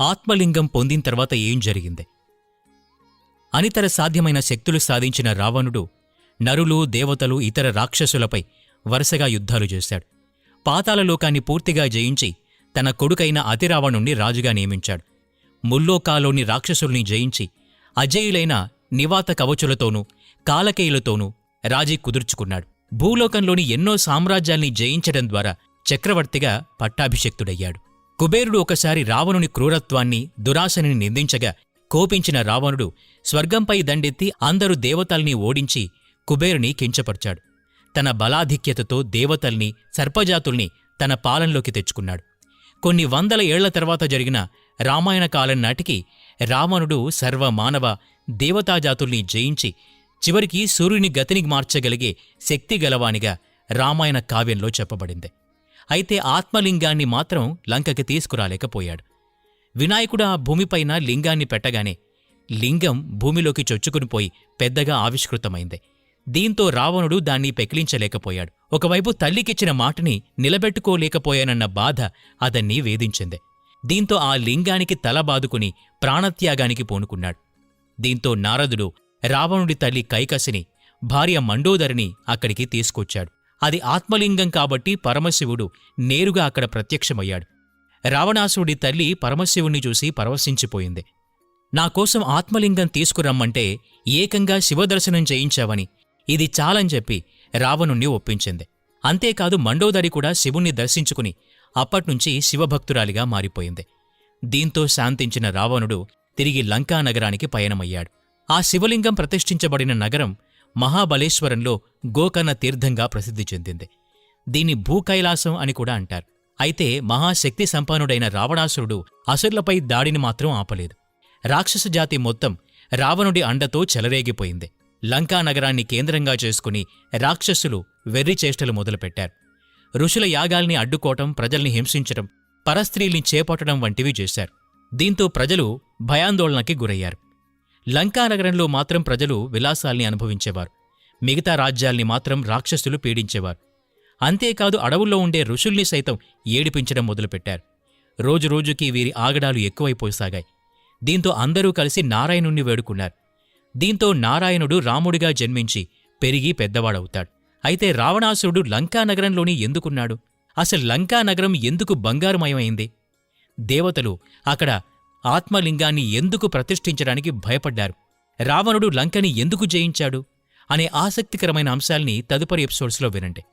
ఆత్మలింగం పొందిన తర్వాత ఏం జరిగింది? అనితర సాధ్యమైన శక్తులు సాధించిన రావణుడు నరులు దేవతలు ఇతర రాక్షసులపై వరుసగా యుద్ధాలు చేశాడు. పాతాళలోకాన్ని పూర్తిగా జయించి తన కొడుకైన అతిరావణుణ్ణి రాజుగా నియమించాడు. ముల్లోకాలోని రాక్షసుల్ని జయించి అజేయులైన నివాత కవచులతోనూ కాలకేయులతోనూ రాజీ కుదుర్చుకున్నాడు. భూలోకంలోని ఎన్నో సామ్రాజ్యాల్ని జయించడం ద్వారా చక్రవర్తిగా పట్టాభిషిక్తుడయ్యాడు. కుబేరుడు ఒకసారి రావణుని క్రూరత్వాన్ని దురాశని నిందించగా కోపించిన రావణుడు స్వర్గంపై దండెత్తి అందరు దేవతల్ని ఓడించి కుబేరుని కించపర్చాడు. తన బలాధిక్యతతో దేవతల్ని సర్పజాతుల్ని తన పాలనలోకి తెచ్చుకున్నాడు. కొన్ని వందల ఏళ్ళ తర్వాత జరిగిన రామాయణ కాలం నాటికి రావణుడు సర్వమానవ దేవతాజాతుల్ని జయించి చివరికి సూర్యుని గతిని మార్చగలిగే శక్తి గలవానిగా రామాయణ కావ్యంలో చెప్పబడింది. అయితే ఆత్మలింగాన్ని మాత్రం లంకకి తీసుకురాలేకపోయాడు. వినాయకుడు ఆ భూమిపైన లింగాన్ని పెట్టగానే లింగం భూమిలోకి చొచ్చుకునిపోయి పెద్దగా ఆవిష్కృతమైంది. దీంతో రావణుడు దాన్ని పెకిలించలేకపోయాడు. ఒకవైపు తల్లికిచ్చిన మాటని నిలబెట్టుకోలేకపోయానన్న బాధ అతన్ని వేధించింది. దీంతో ఆ లింగానికి తల బాదుకుని ప్రాణత్యాగానికి పూనుకున్నాడు. దీంతో నారదుడు రావణుడి తల్లి కైకసిని భార్య మండోదరిని అక్కడికి తీసుకొచ్చాడు. అది ఆత్మలింగం కాబట్టి పరమశివుడు నేరుగా అక్కడ ప్రత్యక్షమయ్యాడు. రావణాసురుడి తల్లి పరమశివుణ్ణి చూసి పరవశించిపోయింది. నా కోసం ఆత్మలింగం తీసుకురమ్మంటే ఏకంగా శివదర్శనం చేయించావని ఇది చాలని చెప్పి రావణుణ్ణి ఒప్పించింది. అంతేకాదు మండోదరి కూడా శివుణ్ణి దర్శించుకుని అప్పట్నుంచి శివభక్తురాలిగా మారిపోయింది. దీంతో శాంతించిన రావణుడు తిరిగి లంకా నగరానికి పయనమయ్యాడు. ఆ శివలింగం ప్రతిష్ఠించబడిన నగరం మహాబలేశ్వరంలో గోకర్ణ తీర్థంగా ప్రసిద్ధి చెందింది. దీన్ని భూకైలాసం అని కూడా అంటారు. అయితే మహాశక్తి సంపన్నుడైన రావణాసురుడు అసురులపై దాడిని మాత్రం ఆపలేదు. రాక్షస జాతి మొత్తం రావణుడి అండతో చెలరేగిపోయింది. లంకా నగరాన్ని కేంద్రంగా చేసుకుని రాక్షసులు వెర్రి చేష్టలు మొదలుపెట్టారు. ఋషుల యాగాల్ని అడ్డుకోవటం ప్రజల్ని హింసించటం పరస్త్రీల్ని చేపట్టడం వంటివి చేశారు. దీంతో ప్రజలు భయాందోళనకి గురయ్యారు. లంకా నగరంలో మాత్రం ప్రజలు విలాసాల్ని అనుభవించేవారు. మిగతా రాజ్యాల్ని మాత్రం రాక్షసులు పీడించేవారు. అంతేకాదు అడవుల్లో ఉండే ఋషుల్ని సైతం ఏడిపించడం మొదలుపెట్టారు. రోజురోజుకి వీరి ఆగడాలు ఎక్కువైపోసాగాయి. దీంతో అందరూ కలిసి నారాయణుణ్ణి వేడుకున్నారు. దీంతో నారాయణుడు రాముడిగా జన్మించి పెరిగి పెద్దవాడవుతాడు. అయితే రావణాసురుడు లంకా నగరంలోని ఎందుకున్నాడు? అసలు లంకా నగరం ఎందుకు బంగారుమయమైంది? దేవతలు అక్కడ ఆత్మలింగాన్ని ఎందుకు ప్రతిష్ఠించడానికి భయపడ్డారు? రావణుడు లంకని ఎందుకు జయించాడు? అనే ఆసక్తికరమైన అంశాల్ని తదుపరి ఎపిసోడ్స్లో వినండి.